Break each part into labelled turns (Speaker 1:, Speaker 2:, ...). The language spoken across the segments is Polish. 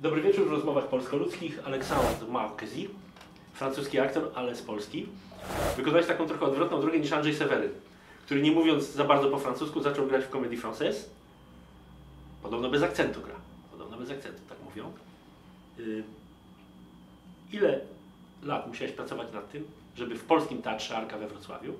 Speaker 1: Dobry wieczór w rozmowach polsko-ludzkich. Alexandre Marquesi, francuski aktor, ale z Polski. Wykonałeś taką trochę odwrotną drogę niż Andrzej Seweryn, który nie mówiąc za bardzo po francusku zaczął grać w Comédie Française. Podobno bez akcentu gra. Podobno bez akcentu, tak mówią. Y, Ile lat musiałeś pracować nad tym, żeby w polskim teatrze Arka we Wrocławiu,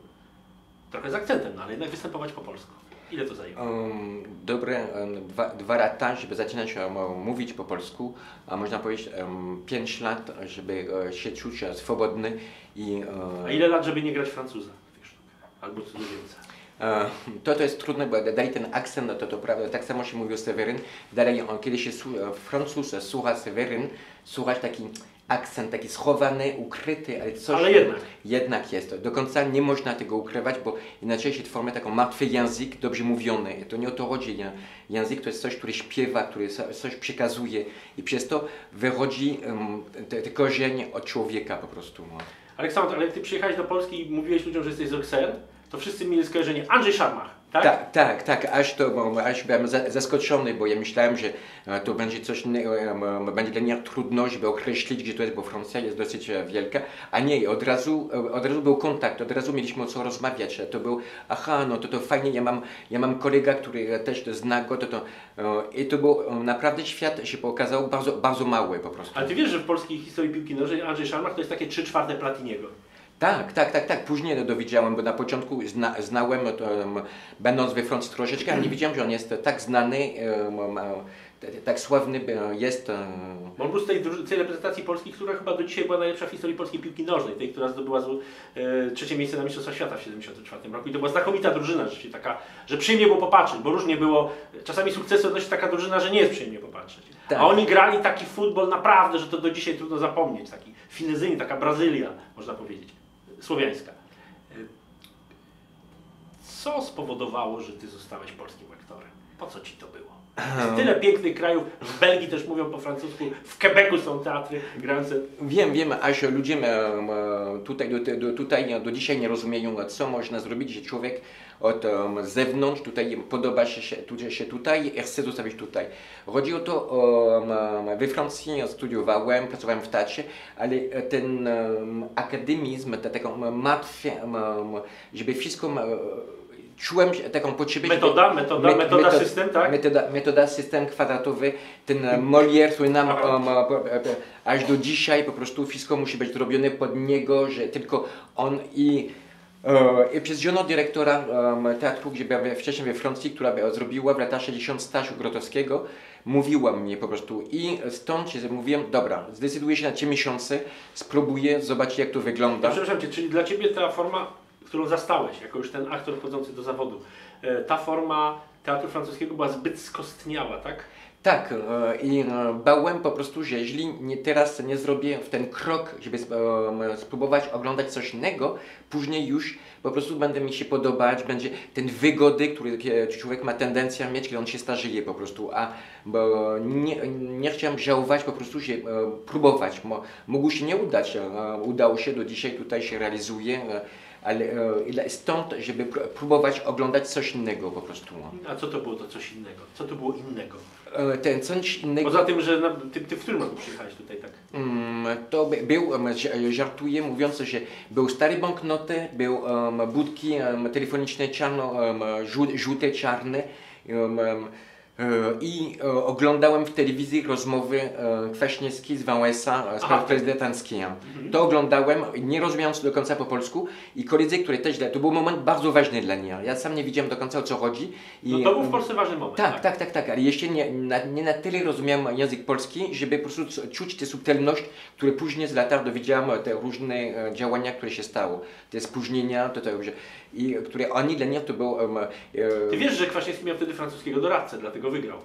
Speaker 1: trochę z akcentem, no ale jednak występować po polsku? Ile to zajęło?
Speaker 2: Um, dobre um, dwa, dwa lata, żeby zaczynać um, mówić po polsku, a można powiedzieć um, pięć lat, żeby e, się czuć e, swobodny i e,
Speaker 1: A ile lat, żeby nie grać Francuza? Albo cudzoziemca?
Speaker 2: to, to jest trudne, bo dalej ten akcent, no to, to prawda, tak samo się mówi o Seweryn, dalej on, kiedy się Francuz słucha Seweryn, słuchasz taki akcent, taki schowany, ukryty, ale coś
Speaker 1: Ale jednak.
Speaker 2: jednak jest. Do końca nie można tego ukrywać, bo inaczej się tworzy taką martwy język, dobrze mówiony. To nie o to chodzi. Język to jest coś, który śpiewa, który coś przekazuje i przez to wychodzi um, te, te korzeń od człowieka po prostu. No.
Speaker 1: Aleksandr, ale jak ty przyjechałeś do Polski i mówiłeś ludziom, że jesteś z Roxen, to wszyscy mieli skojarzenie Andrzej Szarmach, tak?
Speaker 2: Tak, tak, tak, aż to, aż byłem za- zaskoczony, bo ja myślałem, że e, to będzie coś, em, będzie dla mnie trudno, żeby określić, gdzie to jest, bo Francja jest dosyć e, wielka, a nie, od razu, e, od razu był kontakt, od razu mieliśmy o co rozmawiać, to był, aha, no to to fajnie, ja mam, ja mam kolega, który e, też to zna go, to to, e, i to był e, naprawdę świat się pokazał bardzo, bardzo mały po prostu.
Speaker 1: Ale ty wiesz, że w polskiej historii piłki nożnej Andrzej Szarmach to jest takie 3 czwarte Platiniego.
Speaker 2: Tak, tak, tak, tak. Później to dowiedziałem, bo na początku zna, znałem, to, um, będąc we Francji troszeczkę, ale nie wiedziałem, że on jest tak znany, um, tak sławny e, jest.
Speaker 1: Bo on był z tej, tej reprezentacji Polski, która chyba do dzisiaj była najlepsza w historii polskiej piłki nożnej, tej, która zdobyła e, trzecie miejsce na Mistrzostwach Świata w 1974 roku. I to była znakomita drużyna, rzeczywiście taka, że przyjemnie było popatrzeć, bo różnie było, czasami sukcesy odnosi taka drużyna, że nie jest przyjemnie popatrzeć.
Speaker 2: Tak.
Speaker 1: A oni grali taki futbol naprawdę, że to do dzisiaj trudno zapomnieć, taki finezyjny, taka Brazylia, można powiedzieć, słowiańska. E, Co spowodowało, że ty zostałeś polskim aktorem? Po co ci to było? Jest tyle pięknych krajów, w Belgii też mówią po francusku, w Quebecu są teatry grające.
Speaker 2: wiem, wiem, aż ludzie tutaj do, do, tutaj do dzisiaj nie rozumieją, co można zrobić, że człowiek od zewnątrz tutaj podoba się, się, tu- się tutaj i chce zostawić tutaj. Chodzi o to, um, we Francji studiowałem, pracowałem w teatrze, ale ten akademizm, ta, taką martwę, żeby wszystko czułem taką potrzebę, żeby-
Speaker 1: Metoda, metoda,
Speaker 2: Met-
Speaker 1: metoda
Speaker 2: metod-
Speaker 1: system, tak?
Speaker 2: Metoda, metoda system kwadratowy, ten e, Molière, który nam um, aż do dzisiaj po prostu wszystko musi być zrobione pod niego, że tylko on i e, i przez żonę dyrektora um, teatru, gdzie była we- wcześniej we Francji, która by- zrobiła w latach 60 staż Grotowskiego, mówiła mnie po prostu i stąd się mówiłem, dobra, zdecyduję się na 3 miesiące, spróbuję, zobaczyć jak to wygląda.
Speaker 1: Ja przepraszam Cię, czyli dla Ciebie ta forma, którą zastałeś, jako już ten aktor wchodzący do zawodu, e, ta forma teatru francuskiego była zbyt skostniała, tak?
Speaker 2: Tak, e, i e, bałem po prostu, że jeśli nie, teraz nie zrobię w ten krok, żeby sp- spróbować oglądać coś innego, później już po prostu będę mi się podobać, będzie ten wygody, który człowiek ma tendencję mieć, kiedy on się starzeje po prostu, a nie, nie chciałem żałować po prostu się próbować. Mo, mogło się nie udać, udało się, do dzisiaj tutaj się realizuje, ale e, stąd, żeby pró- próbować oglądać coś innego po prostu.
Speaker 1: A co to było to coś innego? Co to było innego?
Speaker 2: E, Ten coś innego.
Speaker 1: Poza tym, że na, ty, ty w którym roku przyjechałeś tutaj, tak?
Speaker 2: Mm, To by- był, żartuję mówiąc, że był stare banknoty, był um, budki um, telefoniczne czarno, um, żół- żółte, czarne um, i e, oglądałem w telewizji rozmowy e, Kwaśniewski z Wałęsa, e,
Speaker 1: Aha.
Speaker 2: spraw prezydenckich. To oglądałem, nie rozumiejąc do końca po polsku i koledzy, które też, to był moment bardzo ważny dla mnie. Ja sam nie wiedziałem do końca o co chodzi. I,
Speaker 1: No to był w Polsce ważny moment.
Speaker 2: tak, tak, tak, tak, ale jeszcze nie na, nie na tyle rozumiałem język polski, żeby po prostu czuć tę subtelność, które później z latach dowiedziałem te różne e, działania, które się stało, te spóźnienia, to, to, że, i które oni dla nich to było... Um, e,
Speaker 1: Ty wiesz, że Kwaśniewski miał wtedy francuskiego doradcę, dlatego go wygrał.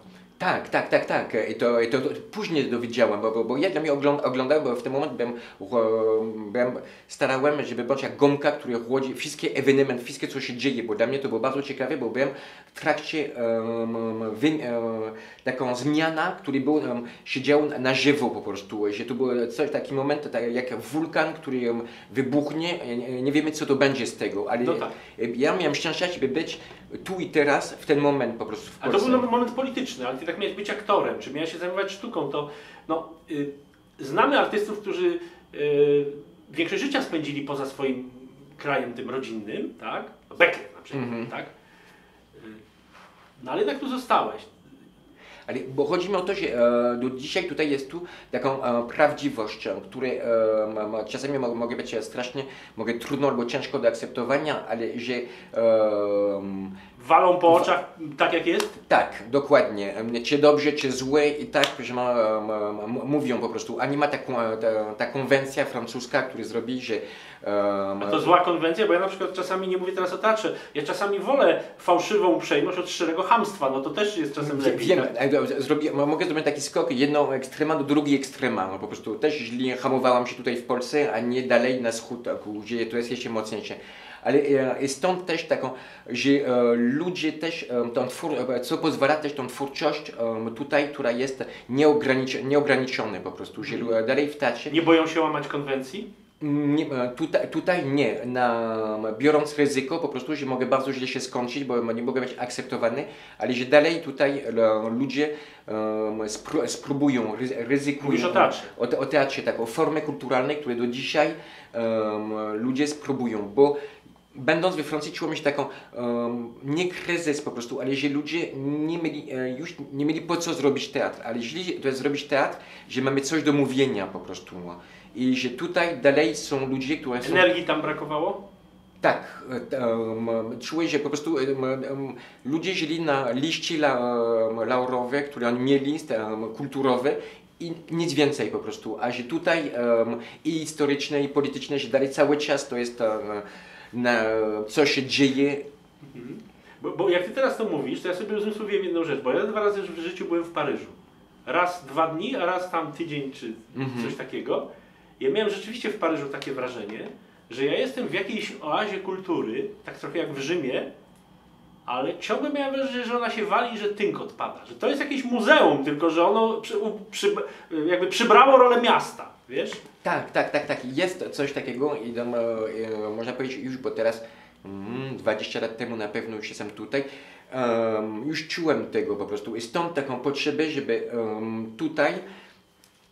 Speaker 2: Tak, tak, tak, tak. I to, i to, to później dowiedziałem, bo, bo, ja dla mnie ogląd, oglądałem, bo w tym momencie byłem, e, byłem, starałem, żeby być jak gąbka, który chłodzi wszystkie ewenementy, wszystkie co się dzieje, bo dla mnie to było bardzo ciekawe, bo byłem w trakcie um, wy, um, taką zmiana, który był, um, się działo na żywo po prostu, że to był coś, taki moment, tak jak wulkan, który um, wybuchnie, nie, nie wiemy co to będzie z tego, ale
Speaker 1: No tak.
Speaker 2: ja miałem szczęście, żeby być tu i teraz, w ten moment po prostu w
Speaker 1: A to
Speaker 2: Polsce.
Speaker 1: był moment polityczny, ale ty tak miałeś być aktorem, czy miałeś się zajmować sztuką, to no, y, znamy artystów, którzy y, większość życia spędzili poza swoim krajem tym rodzinnym, tak? Beckett na przykład,
Speaker 2: Mhm.
Speaker 1: tak? Y, no ale jednak tu zostałeś.
Speaker 2: Ale bo chodzi mi o to, że e, do dzisiaj tutaj jest tu taką e, prawdziwością, które e, ma, ma, czasami mo, mogę być strasznie, mogę trudno albo ciężko do akceptowania, ale że e,
Speaker 1: Walą po oczach tak jak jest?
Speaker 2: tak, dokładnie, czy dobrze, czy złe i tak, że ma, mówią po prostu, a nie ma taką, e, ta, ta konwencja francuska, która zrobi, że em,
Speaker 1: A to zła konwencja, bo ja na przykład czasami nie mówię teraz o teatrze, ja czasami wolę fałszywą uprzejmość od szczerego hamstwa, no to też jest czasem lepiej.
Speaker 2: Wiem,
Speaker 1: tak?
Speaker 2: e, zrobię, mo- mogę zrobić taki skok, jedną ekstrema do drugiej ekstrema. No, po prostu też źle hamowałam się tutaj w Polsce, a nie dalej na wschód, gdzie to jest jeszcze mocniejsze. Ale e, stąd też taką, że e, ludzie też, e, tą twór, e, co pozwala też tą twórczość e, tutaj, która jest nieogranicz, nieograniczona po prostu, że lu- dalej w teatrze
Speaker 1: Nie boją się łamać konwencji?
Speaker 2: nie, tutaj, tutaj nie, na, biorąc ryzyko po prostu, że mogę bardzo źle się skończyć, bo nie mogę być akceptowany, ale że dalej tutaj ludzie um, spró spróbują, ry ryzykują.
Speaker 1: Mówisz o teatrze.
Speaker 2: O, o teatrze, tak, o formie kulturalnej, które do dzisiaj um, ludzie spróbują, bo będąc we Francji czułem się taką, um, nie kryzys po prostu, ale że ludzie nie mieli, e, już nie mieli po co zrobić teatr, ale jeśli to jest zrobić teatr, że mamy coś do mówienia po prostu. I że tutaj dalej są ludzie, którzy są...
Speaker 1: Energii tam brakowało?
Speaker 2: Tak, um, czuję, że po prostu um, ludzie żyli na liści la, laurowe, które oni mieli, um, kulturowe i nic więcej po prostu. A że tutaj i historyczne, i polityczne, że dalej cały czas to jest na, co się dzieje.
Speaker 1: Bo, bo jak ty teraz to mówisz, to ja sobie uzmysłowiłem jedną rzecz, bo ja dwa razy w życiu byłem w Paryżu. Raz dwa dni, a raz tam tydzień czy
Speaker 2: Mhm.
Speaker 1: coś takiego. Ja miałem rzeczywiście w Paryżu takie wrażenie, że ja jestem w jakiejś oazie kultury, tak trochę jak w Rzymie, ale ciągle miałem wrażenie, że ona się wali że tynk odpada. Że to jest jakieś muzeum, tylko że ono przy, przy, jakby przybrało rolę miasta, wiesz?
Speaker 2: Tak, tak, tak, tak. Jest coś takiego i tam, e, e, można powiedzieć już, bo teraz mm, 20 lat temu na pewno już jestem tutaj, em, już czułem tego po prostu i stąd taką potrzebę, żeby em, tutaj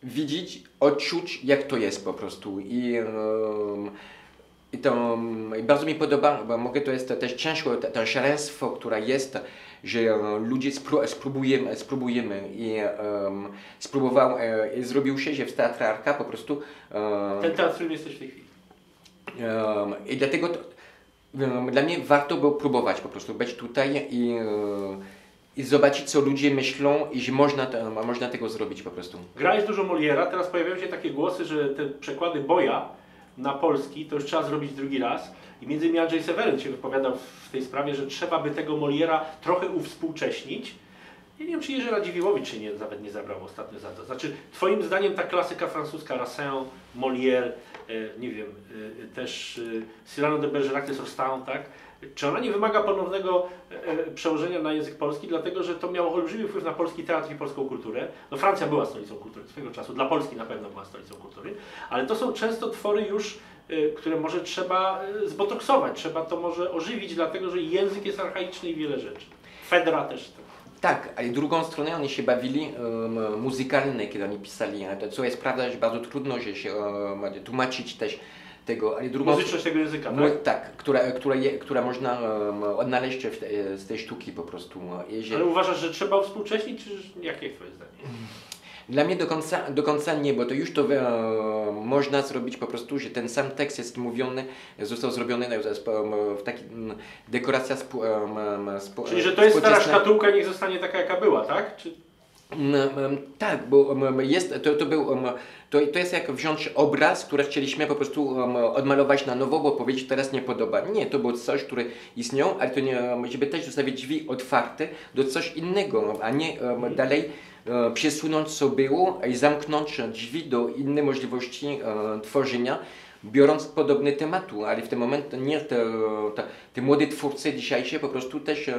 Speaker 2: widzieć, odczuć jak to jest po prostu i, em, i to em, i bardzo mi podoba, bo mogę to jest też ciężko, to, to szaleństwo, które jest, że e, ludzie spró- spróbujemy, spróbujemy i em, spróbował, e, zrobił się, że w teatrarka po prostu e,
Speaker 1: Ten teatr, w którym jesteś w tej chwili.
Speaker 2: I dlatego to, dla mnie warto było próbować po prostu być tutaj i, e, i zobaczyć, co ludzie myślą i że można, to, można tego zrobić po prostu.
Speaker 1: Grałeś dużo Moliera, teraz pojawiają się takie głosy, że te przekłady Boja na polski to już trzeba zrobić drugi raz. I między innymi Andrzej Seweryn się wypowiadał w tej sprawie, że trzeba by tego Moliera trochę uwspółcześnić. Ja nie wiem, czy Jerzy Radziwiłłowicz się nie, nawet nie zabrał ostatnio za to. Znaczy, Twoim zdaniem ta klasyka francuska, Racine, Molière, e, nie wiem, e, też e, Cyrano de Bergerac, to jest Rostand, tak? Czy ona nie wymaga ponownego e, e, przełożenia na język polski, dlatego że to miało olbrzymi wpływ na polski teatr i polską kulturę. No Francja była stolicą kultury swego czasu, dla Polski na pewno była stolicą kultury, ale to są często twory już, e, które może trzeba zbotoksować, trzeba to może ożywić, dlatego że język jest archaiczny i wiele rzeczy. Fedra też. tak.
Speaker 2: Tak, ale drugą stronę oni się bawili um, muzykalnie, kiedy oni pisali, to, co jest prawda, że bardzo trudno się um, tłumaczyć też tego, ale drugą
Speaker 1: Muzyczność tego języka, tak?
Speaker 2: tak, która, która, je, która można um, odnaleźć te, z tej sztuki po prostu. Jeżeli,
Speaker 1: Ale uważasz, że trzeba współcześnić, czy jakie jest Twoje zdanie?
Speaker 2: Dla mnie do końca, do końca nie, bo to już to e, można zrobić po prostu, że ten sam tekst jest mówiony, został zrobiony w taki dekoracja em, spu,
Speaker 1: Czyli, że to jest stara szkatułka, niech zostanie taka, jaka była, tak? Czy...
Speaker 2: Mm, Tak, bo jest, to, to był, to, to jest jak wziąć obraz, który chcieliśmy po prostu odmalować na nowo, bo powiedzieć teraz nie podoba. Nie, to było coś, które istniało, ale to nie, żeby też zostawić drzwi otwarte do coś innego, a nie mm, dalej e, przesunąć co było i zamknąć drzwi do innej możliwości e, tworzenia, biorąc podobny tematu, ale w tym momencie nie te, te, te młode twórcy dzisiejsze po prostu też em,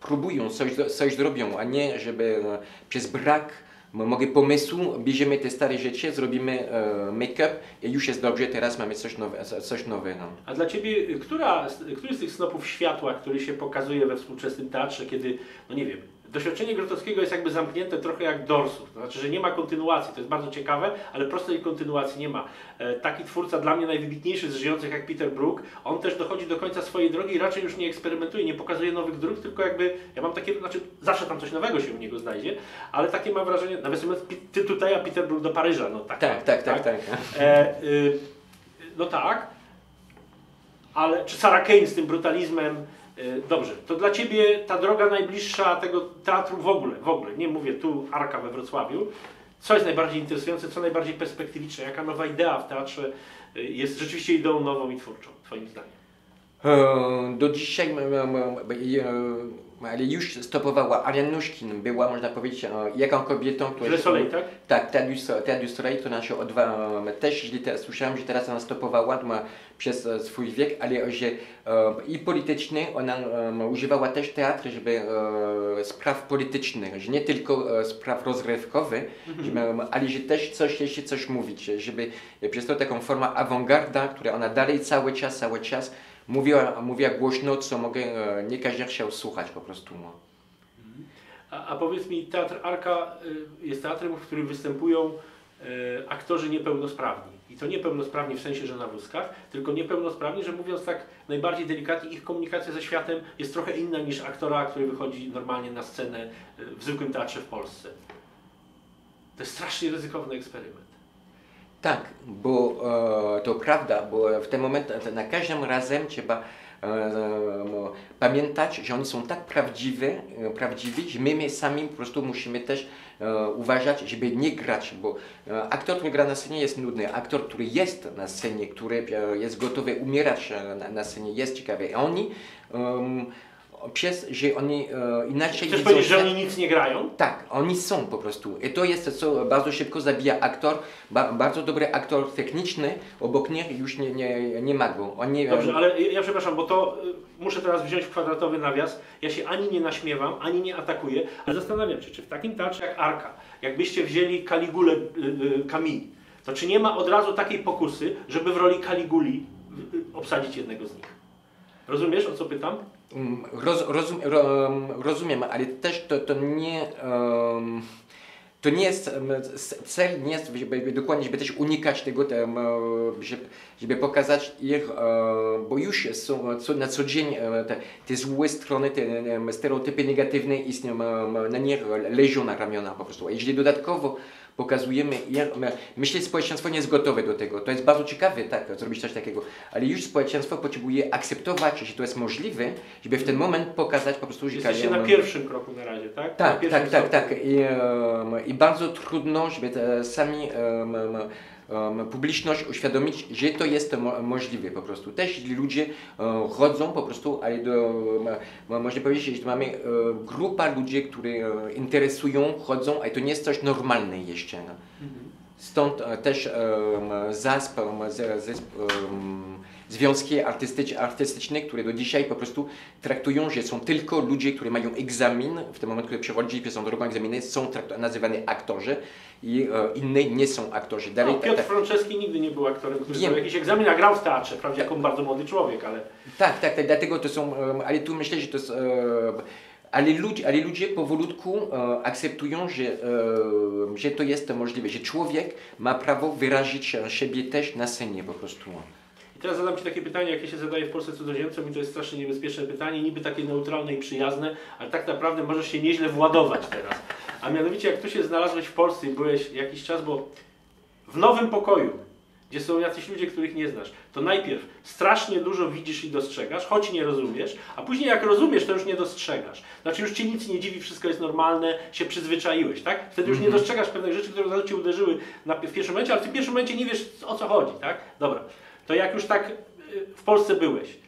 Speaker 2: próbują, coś, coś zrobią, a nie żeby e, przez brak mogę pomysłu bierzemy te stare rzeczy, zrobimy e, make-up i już jest dobrze, teraz mamy coś, nowe, coś nowego.
Speaker 1: A dla Ciebie, która, który z tych snopów światła, który się pokazuje we współczesnym teatrze, kiedy, no nie wiem, doświadczenie Grotowskiego jest jakby zamknięte trochę jak dorsów, to znaczy, że nie ma kontynuacji, to jest bardzo ciekawe, ale prostej kontynuacji nie ma. E, Taki twórca, dla mnie najwybitniejszy z żyjących jak Peter Brook, on też dochodzi do końca swojej drogi i raczej już nie eksperymentuje, nie pokazuje nowych dróg, tylko jakby, ja mam takie, znaczy zawsze tam coś nowego się u niego znajdzie, ale takie mam wrażenie, nawiasem mówiąc, Pi- ty tutaj, a Peter Brook do Paryża, no tak.
Speaker 2: Tak, tak, tak, tak.
Speaker 1: E, y, no tak, ale czy Sarah Kane z tym brutalizmem, dobrze, to dla Ciebie ta droga najbliższa tego teatru w ogóle, w ogóle, nie mówię tu Arka we Wrocławiu, co jest najbardziej interesujące, co najbardziej perspektywiczne, jaka nowa idea w teatrze y, jest rzeczywiście ideą nową i twórczą, Twoim zdaniem?
Speaker 2: E, Do dzisiaj, e, ale już stopowała Arianuszkin, była można powiedzieć e, jaką kobietą, która
Speaker 1: Le Soleil, tak?
Speaker 2: Tak, Tadius, Tadius Ray, która się odwa... Też, jeśli te, słyszałem, że teraz ona stopowała przez e, swój wiek, ale że e, i polityczny, ona e, używała też teatru, żeby e, spraw politycznych, że nie tylko e, spraw rozrywkowych, żeby, ale że też coś, jeszcze coś mówić, żeby przez to taką formę awangarda, która ona dalej cały czas, cały czas mówiła, mówiła głośno, co mogę, e, nie każdy chciał słuchać po prostu. No.
Speaker 1: A, a powiedz mi, Teatr Arka y, jest teatrem, w którym występują y, aktorzy niepełnosprawni. I to niepełnosprawni w sensie, że na wózkach, tylko niepełnosprawni, że mówiąc tak najbardziej delikatnie, ich komunikacja ze światem jest trochę inna niż aktora, który wychodzi normalnie na scenę y, w zwykłym teatrze w Polsce. To jest strasznie ryzykowny eksperyment.
Speaker 2: Tak, bo e, to prawda, bo w tym momencie na każdym razem trzeba e, pamiętać, że oni są tak prawdziwi, e, prawdziwi, że my, my sami po prostu musimy też e, uważać, żeby nie grać, bo e, aktor, który gra na scenie jest nudny, aktor, który jest na scenie, który e, jest gotowy umierać e, na, na scenie jest ciekawy. Oni przez, że oni e, inaczej
Speaker 1: Chcesz
Speaker 2: widzą
Speaker 1: powiedzieć, że oni nic nie grają?
Speaker 2: tak, oni są po prostu. I to jest co bardzo szybko zabija aktor. Ba, bardzo dobry aktor techniczny, obok nich już nie, nie, nie ma go. Oni,
Speaker 1: Dobrze, ale ja, przepraszam, bo to y, muszę teraz wziąć w kwadratowy nawias. Ja się ani nie naśmiewam, ani nie atakuję, ale zastanawiam się, czy w takim teatrze jak Arka, jakbyście wzięli Kaligulę y, y, Camille, to czy nie ma od razu takiej pokusy, żeby w roli Kaliguli y, y, obsadzić jednego z nich? Rozumiesz, o co pytam?
Speaker 2: Mm, Roz, rozum, ro, rozumiem, ale też to, to nie. em, to nie jest, cel nie jest żeby, dokładnie, żeby też unikać tego, em, żeby, żeby pokazać ich, e, bo już są co, na co dzień e, te, te złe strony, te em, stereotypy negatywne istnieją, na nich leżą na ramiona po prostu. A jeśli dodatkowo pokazujemy, jak, my- myślę, że społeczeństwo nie jest gotowe do tego. To jest bardzo ciekawe, tak, zrobić coś takiego, ale już społeczeństwo potrzebuje akceptować, że to jest możliwe, żeby w ten moment pokazać po prostu, że
Speaker 1: Jesteście na pierwszym kroku na razie, tak?
Speaker 2: tak, tak, tak,
Speaker 1: stopniu.
Speaker 2: tak. I, em, I bardzo trudno, żeby sami em, publiczność uświadomić, że to jest mo możliwe po prostu. Też ludzie chodzą po prostu, ale do, można powiedzieć, że mamy grupa ludzi, którzy interesują, chodzą, ale to nie jest coś normalne jeszcze. No.
Speaker 1: Mhm.
Speaker 2: Stąd e, też ZASP, z, z, um, związki artystycz, artystyczne, które do dzisiaj po prostu traktują, że są tylko ludzie, którzy mają egzamin, w tym momencie, kiedy przechodzi przez drogą egzaminy, są nazywani aktorzy i e, inne nie są aktorzy. Dalej,
Speaker 1: No, Piotr
Speaker 2: ta-
Speaker 1: Franceski nigdy nie był aktorem, który
Speaker 2: Wiem.
Speaker 1: jakiś egzamin, a grał w teatrze, wprawdzie jako bardzo młody człowiek, ale
Speaker 2: Tak, tak, tak, dlatego to są, em, ale tu myślę, że to jest, e, ale, ludzie, ale ludzie powolutku e, akceptują, że, e, że to jest możliwe, że człowiek ma prawo wyrazić siebie też na scenie po prostu.
Speaker 1: Teraz zadam Ci takie pytanie, jakie się zadaje w Polsce cudzoziemcom i to jest strasznie niebezpieczne pytanie, niby takie neutralne i przyjazne, ale tak naprawdę możesz się nieźle władować teraz. A mianowicie jak tu się znalazłeś w Polsce i byłeś jakiś czas, bo w nowym pokoju gdzie są jacyś ludzie, których nie znasz, to najpierw strasznie dużo widzisz i dostrzegasz, choć nie rozumiesz, a później jak rozumiesz, to już nie dostrzegasz. Znaczy już cię nic nie dziwi, wszystko jest normalne, się przyzwyczaiłeś, tak? Wtedy już nie
Speaker 2: Mhm.
Speaker 1: dostrzegasz pewnych rzeczy, które zaraz cię uderzyły na, w pierwszym momencie, ale w tym pierwszym momencie nie wiesz o co chodzi, tak? Dobra, to jak już tak y, w Polsce byłeś,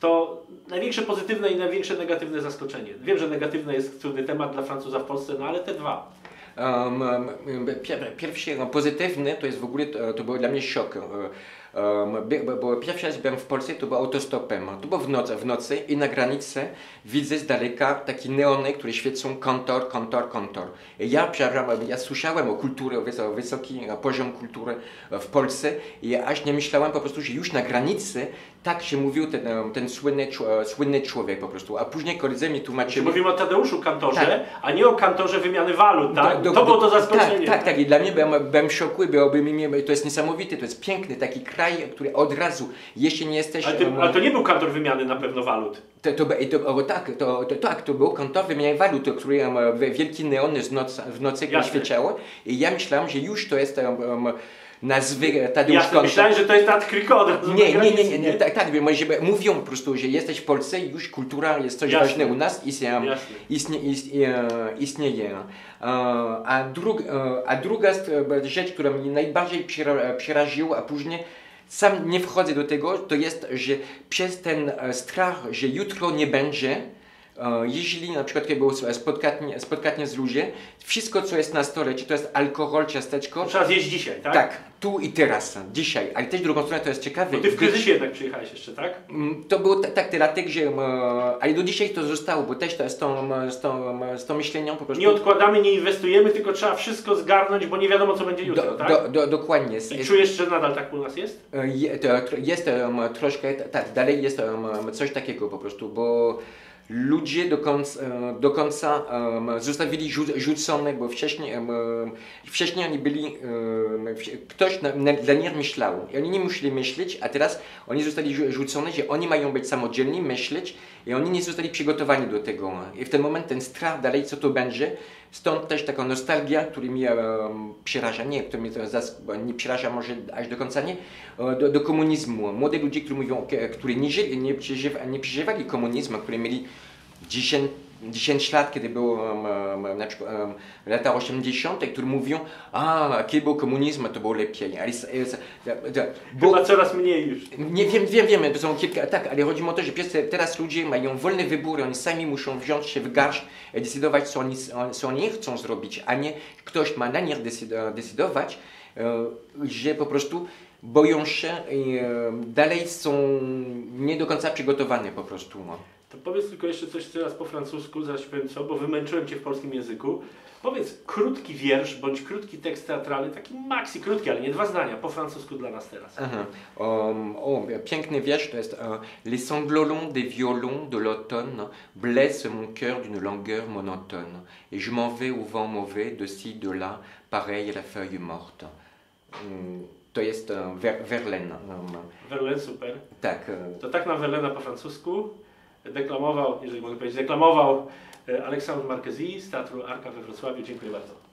Speaker 1: to największe pozytywne i największe negatywne zaskoczenie. Wiem, że negatywne jest trudny temat dla Francuza w Polsce, no ale te dwa.
Speaker 2: Um, um, pier, pierwszy no, pozytywny to jest w ogóle, to, to był dla mnie szok. Bo, pierwszy raz byłem w Polsce, to było autostopem. To było w nocy, w nocy i na granicy widzę z daleka takie neony, które świecą kontor, kontor, kontor. I ja, ja słyszałem o kulturze, o wys- o wysoki poziom kultury w Polsce i ja aż nie myślałem po prostu, że już na granicy tak się mówił ten, ten słynny, czu- słynny człowiek po prostu. A później koledzy mi
Speaker 1: Czy
Speaker 2: tłumaczyli...
Speaker 1: mówimy o Tadeuszu Kantorze,
Speaker 2: Tak.
Speaker 1: a nie o kantorze wymiany walut, tak?
Speaker 2: Do- do-
Speaker 1: to było to zaskoczenie.
Speaker 2: Tak, tak, tak. I dla mnie byłem, byłem w szoku, byłoby mi, to jest niesamowite, to jest piękny taki kraj, który od razu, jeśli nie jesteś...
Speaker 1: Ale, ty,
Speaker 2: em,
Speaker 1: ale to nie był kantor wymiany na pewno walut.
Speaker 2: to, to, to, tak, to, to, tak, to był kontor wymiany walut, który um, wielki neon z nocy, w nocy świeciało i ja myślałem, że już to jest um, um, nazwy Tadeusz
Speaker 1: Jasne,
Speaker 2: Kontor.
Speaker 1: myślałem, że to jest nad Kryko od razu
Speaker 2: Nie, nie, nie, nie, nie, tak, tak, mówią po prostu, że jesteś w Polsce i już kultura jest coś
Speaker 1: Jasne.
Speaker 2: ważnego u nas i się, istnie, istnie, istnieje. E, A, drug, e, a druga e, rzecz, która mnie najbardziej przera- przeraziła, a później sam nie wchodzę do tego, to jest, że przez ten e, strach, że jutro nie będzie, jeśli na przykład kiedy było spotkanie, spotkanie z ludźmi, wszystko co jest na stole, czy to jest alkohol, ciasteczko,
Speaker 1: To trzeba zjeść dzisiaj, tak?
Speaker 2: tak, tu i teraz, dzisiaj, ale też drugą stronę to jest ciekawe.
Speaker 1: Bo ty w kryzysie jednak przyjechałeś jeszcze, tak?
Speaker 2: Mm, To było ta- tak dlatego, że e, ale do dzisiaj to zostało, bo też to z tą, e, z tą, e, z tą myśleniem po prostu.
Speaker 1: Nie odkładamy, nie inwestujemy, tylko trzeba wszystko zgarnąć, bo nie wiadomo co będzie jutro,
Speaker 2: do,
Speaker 1: tak?
Speaker 2: do, do, dokładnie.
Speaker 1: I czujesz, że nadal tak u nas jest?
Speaker 2: E, jest um, troszkę, tak, dalej jest coś takiego po prostu, bo ludzie do końca, e, do końca zostawili rzu, rzucone, bo wcześniej, um, wcześniej oni byli, ktoś na, na, dla nich myślał i oni nie musieli myśleć, a teraz oni zostali rzu- rzucone, że oni mają być samodzielni, myśleć i oni nie zostali przygotowani do tego. I w ten moment ten strach dalej, co to będzie, Stąd też taka nostalgia, która mnie um, przeraża, nie, która mnie nie przeraża może aż do końca nie, do, do komunizmu. Młode ludzie, którzy mówią, którzy nie, żyli, nie, nie przeżywali komunizmu, którzy mieli 10, 10 lat, kiedy było lata 80., którzy mówią, a kiedy był komunizm, to było lepiej. Ale, da- da- bo,
Speaker 1: Chyba coraz mniej już.
Speaker 2: nie wiem, wiem, wiemy, to są kilka, tak, ale chodzi o to, że teraz ludzie mają wolne wybory, oni sami muszą wziąć się w garść i decydować, co oni, co oni chcą zrobić, a nie ktoś ma na nich decyd- decydować, e, że po prostu boją się i e, dalej są nie do końca przygotowane po prostu.
Speaker 1: To powiedz tylko jeszcze coś teraz po francusku, ci powiem co, bo wymęczyłem Cię w polskim języku. Powiedz krótki wiersz bądź krótki tekst teatralny, taki maxi krótki, ale nie dwa zdania, po francusku dla nas teraz.
Speaker 2: Aha. Um, o, piękny wiersz to jest uh, Les sanglots des violons de l'automne blessent mon cœur d'une langueur monotone et je m'en vais au vent mauvais de ci de là pareil à la feuille morte. Mm, to jest Ver Verlaine. Um,
Speaker 1: Verlaine, super.
Speaker 2: tak, uh,
Speaker 1: To tak na Verlaina po francusku deklamował, jeżeli mogę powiedzieć, deklamował e, Aleksandr Marquesi z Teatru Arka we Wrocławiu. Dziękuję bardzo.